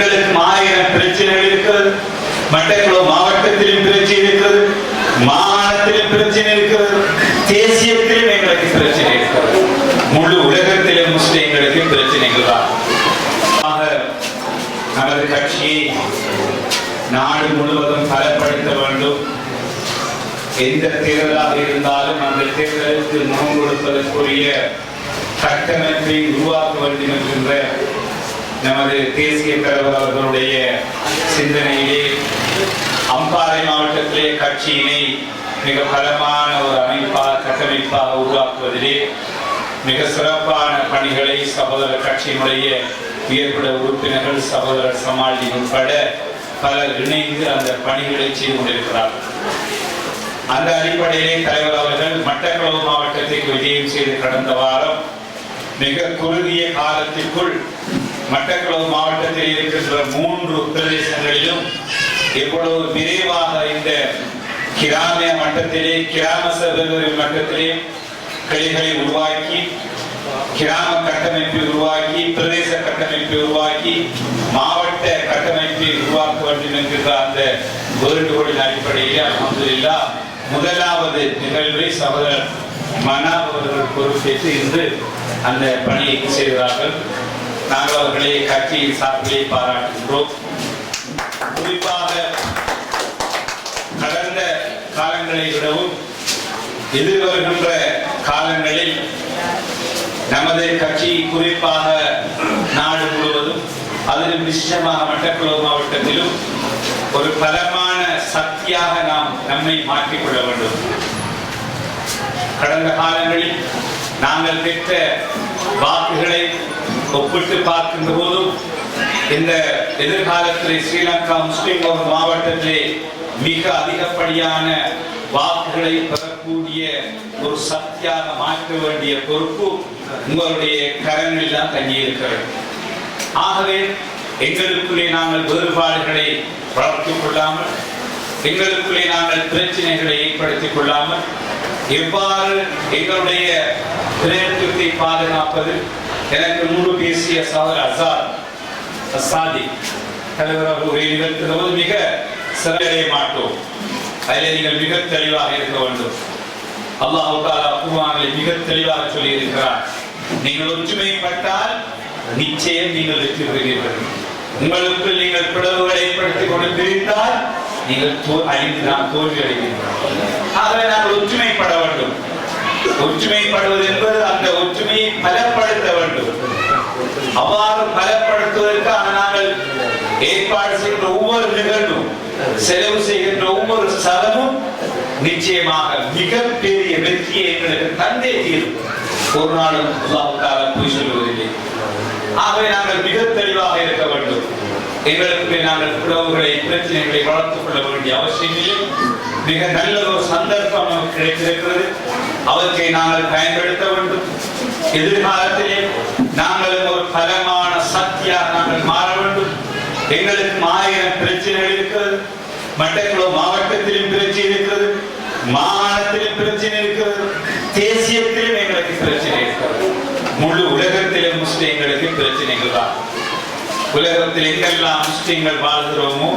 எங்களுக்கு ஆயிரம் பிரச்சனைகள் இருக்கிறது. மட்டக்குளம் மாவட்டத்திலும் பிரச்சனை இருக்கிறது. மாநிலத்திலும் பிரச்சனை இருக்கிறது. தேசியத்திலும் எங்களுக்கு பிரச்சனை இருக்கிறது. முழு உலகத்திலும் முஸ்லிம்களுக்கு பிரச்சனைகள் தான் நமது கட்சியை நாடு முழுவதும் பலப்படுத்த வேண்டும். எந்த தேர்தலாக இருந்தாலும் அந்த தேர்தலுக்கு முகம் கொடுப்பதற்குரிய கட்டமைப்பை உருவாக்க வேண்டும் என்கின்ற நமது தேசிய தலைவர் அவர்களுடைய சிந்தனையிலே அம்பாறை மாவட்டத்திலே கட்சியினை மிக பலமான ஒரு அமைப்பாக கட்டமைப்பாக உருவாக்குவதிலே மிக சிறப்பான பணிகளை சகோதர கட்சியினுடைய உயர்பட உறுப்பினர்கள் சகோதரர் சமாளி உட்பட பலர் இணைந்து அந்த பணிகளை செய்து கொண்டிருக்கிறார்கள். அந்த அடிப்படையிலே தலைவர் அவர்கள் மட்டக்களவு மாவட்டத்திற்கு விஜயம் செய்து கடந்த வாரம் மிக குறுகிய காலத்திற்குள் மட்டக்களவு மாவட்டத்தில் இருக்கின்ற மூன்று பிரதேசங்களிலும் எவ்வளவு விரைவாக இந்த கிராமிய மட்டத்திலே கிராம சபைகளின் மட்டத்திலே கிளைகளை உருவாக்கி கிராம கட்டமைப்பை உருவாக்கி பிரதேச கட்டமைப்பை உருவாக்கி மாவட்ட கட்டமைப்பை உருவாக்க வேண்டும் என்கிற அந்த வேண்டுகோளின் அடிப்படையில் அல்ஹம்துலில்லா முதலாவது நிகழ்வை சகோதரர் மனாப் அவர்கள் பொறுப்பேற்று இன்று அந்த பணியை செய்கிறார்கள். நாங்கள் அவர்களை கட்சியின் சார்பிலே பாராட்டுகின்றோம் குறிப்பாக கடந்த காலங்களை விடவும் எதிர்வருகின்ற காலங்களில் நமது கட்சி குறிப்பாக நாடு முழுவதும் அதிலும் நிச்சயமாக மட்டக்குளவு மாவட்டத்திலும் ஒரு பலமான சக்தியாக நாம் நம்மை மாற்றிக்கொள்ள வேண்டும். கடந்த காலங்களில் நாங்கள் பெற்ற வாக்குகளை ஒப்பிட்டு பார்க்கின்ற போதும் இந்த எதிர்காலத்திலே ஸ்ரீலங்கா முஸ்லிம் மாவட்டத்திலே மிக அதிகப்படியான வாக்குகளை பெறக்கூடிய ஒரு சக்தியாக மாற்ற வேண்டிய பொறுப்பு உங்களுடைய கரங்களில் தான் தங்கியிருக்கிறது. ஆகவே எங்களுக்குள்ளே நாங்கள் வேறுபாடுகளை வளர்த்து கொள்ளாமல் எங்களுக்குள்ளே நாங்கள் பிரச்சனைகளை ஏற்படுத்திக் கொள்ளாமல் எவ்வாறு எங்களுடைய பிரேரத்துவத்தை பாதுகாப்பது எனக்கு முன்பு பேசிய சாதர் அசாத் அசாதி தலைவர் அவர்கள் உரை மிக சிறைய மாட்டோம் அதில் நீங்கள் மிக தெளிவாக இருக்க வேண்டும். அல்லாஹ் தாலா குர்ஆனில் மிக தெளிவாக சொல்லி இருக்கிறார் நீங்கள் ஒற்றுமைப்பட்டால் நிச்சயம் நீங்கள் வெற்றி பெறுவீர்கள். உங்களுக்கு நீங்கள் பிளவுகளை ஏற்படுத்திக் கொண்டு பிரித்தால் நீங்கள் தோ- அழிந்து நாம் தோல்வி அடைவீர்கள் ஆகவே நாங்கள் ஒற்றுமைப்பட வேண்டும். ஒற்றுமைப்படுவது என்பது அந்த ஒற்றுமையை பலப்படுத்த வேண்டும். அவ்வாறு பலப்படுத்துவதற்காக நாங்கள் ஏற்பாடு செய்கின்ற ஒவ்வொரு நிகழ்வும் செலவு செய்கின்ற ஒவ்வொரு சதமும் நிச்சயமாக மிகப்பெரிய வெற்றியை எங்களுக்கு தந்தே தீரும். ஒரு நாளும் அல்லாஹ் போய் பொய் சொல்வதில்லை ஆகவே நாங்கள் மிக தெளிவாக இருக்க வேண்டும். எங்களுக்கு நாங்கள் உறவுகளை பிரச்சனைகளை வளர்த்துக் கொள்ள வேண்டிய அவசியம் இல்லை மிக நல்ல ஒரு சந்தர்ப்பம் நமக்கு கிடைத்திருக்கிறது. அவற்றை நாங்கள் பயன்படுத்த வேண்டும். எதிர்காலத்திலே நாங்கள் ஒரு பலமான சக்தியாக நாங்கள் மாற வேண்டும். எங்களுக்கு ஆயிரம் பிரச்சனைகள் இருக்கிறது. மட்டக்குளம் மாவட்டத்திலும் பிரச்சனை இருக்கிறது. மாகாணத்திலும் பிரச்சனை இருக்கிறது. தேசியத்திலும் எங்களுக்கு பிரச்சனை இருக்கிறது. முழு உலகத்திலும் முஸ்லிம்களுக்கு பிரச்சனைகள் தான். உலகத்தில் எங்கெல்லாம் முஸ்லிம்கள் வாழ்கிறோமோ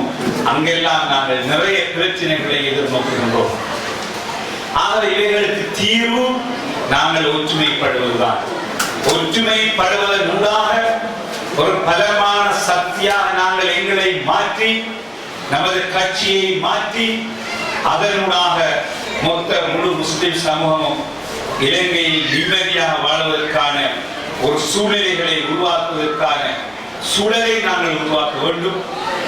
அங்கெல்லாம் நாங்கள் நிறைய பிரச்சனைகளை எதிர்நோக்குகின்றோம். ஆகவே இவைகளுக்கு தீர்வு நாங்கள் ஒற்றுமைப்படுவதுதான். ஒற்றுமைப்படுவதன் ஊடாக ஒரு பலமான சக்தியாக நாங்கள் எங்களை மாற்றி நமது கட்சியை மாற்றி அதனூடாக மொத்த முழு முஸ்லிம் சமூகமும் இலங்கையில் நிம்மதியாக வாழ்வதற்கான ஒரு சூழ்நிலைகளை உருவாக்குவதற்கான சூழலை நாங்கள் உருவாக்க வேண்டும்.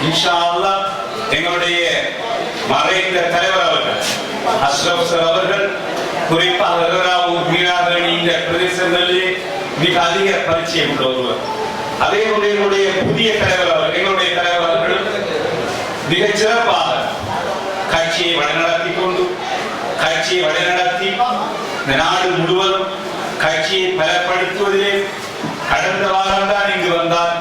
இன்ஷா அல்லாஹ் எங்களுடைய மறைந்த தலைவர் அவர்கள் அஷ்ரப் சார் அவர்கள் குறிப்பாக ரகுராவும் மீனாகணி இந்த பிரதேசங்களிலே மிக அதிக பரிச்சயம் உள்ள ஒருவர். அதே போல எங்களுடைய புதிய தலைவர் அவர் எங்களுடைய தலைவர் அவர்கள் மிகச் சிறப்பாக கட்சியை வழிநடத்தி கொண்டு கட்சியை வழிநடத்தி இந்த நாடு முழுவதும் கட்சியை பலப்படுத்துவதிலே கடந்த வாரம் தான் இங்கு வந்தார்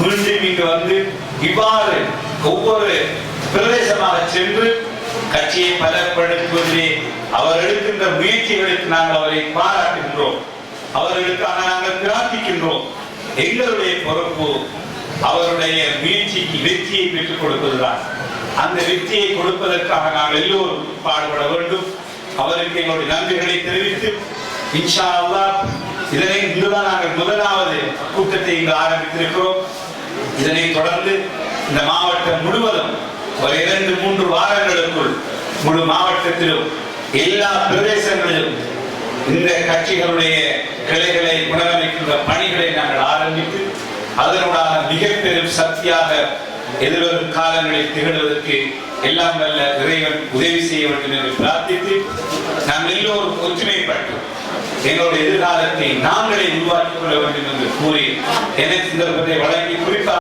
மீண்டும் இங்கு வந்து இவ்வாறு ஒவ்வொரு பிரதேசமாக சென்று கட்சியை பலப்படுத்துவதிலே அவர் எடுக்கின்ற முயற்சிகளுக்கு நாங்கள் அவரை பாராட்டுகின்றோம். அவர்களுக்காக நாங்கள் பிரார்த்திக்கின்றோம். எங்களுடைய பொறுப்பு அவருடைய முயற்சிக்கு வெற்றியை பெற்றுக் கொடுப்பதுதான். அந்த வெற்றியை கொடுப்பதற்காக நாங்கள் எல்லோரும் பாடுபட வேண்டும். அவருக்கு எங்களுடைய நன்றிகளை தெரிவித்து இன்ஷா அல்லா இதனை இன்றுதான் நாங்கள் முதலாவது கூட்டத்தை இங்கு ஆரம்பித்திருக்கிறோம். இதனை தொடர்ந்து இந்த மாவட்டம் முழுவதும் ஒரு இரண்டு மூன்று வாரங்களுக்குள் முழு மாவட்டத்திலும் எல்லா பிரதேசங்களிலும் இந்த கட்சிகளுடைய கிளைகளை புனரமைக்கின்ற பணிகளை நாங்கள் ஆரம்பித்து அதனூடாக மிக பெரும் சக்தியாக எதிர்வரும் காலங்களில் திகழ்வதற்கு எல்லாம் வல்ல இறைவன் உதவி செய்ய வேண்டும் என்று பிரார்த்தித்து நாம் எல்லோரும் ஒற்றுமைப்பட்டு எங்களுடைய எதிர்காலத்தை நாங்களே உருவாக்கிக் கொள்ள வேண்டும் என்று கூறி எனக்கு சந்தர்ப்பத்தை வழங்கி குறிப்பாக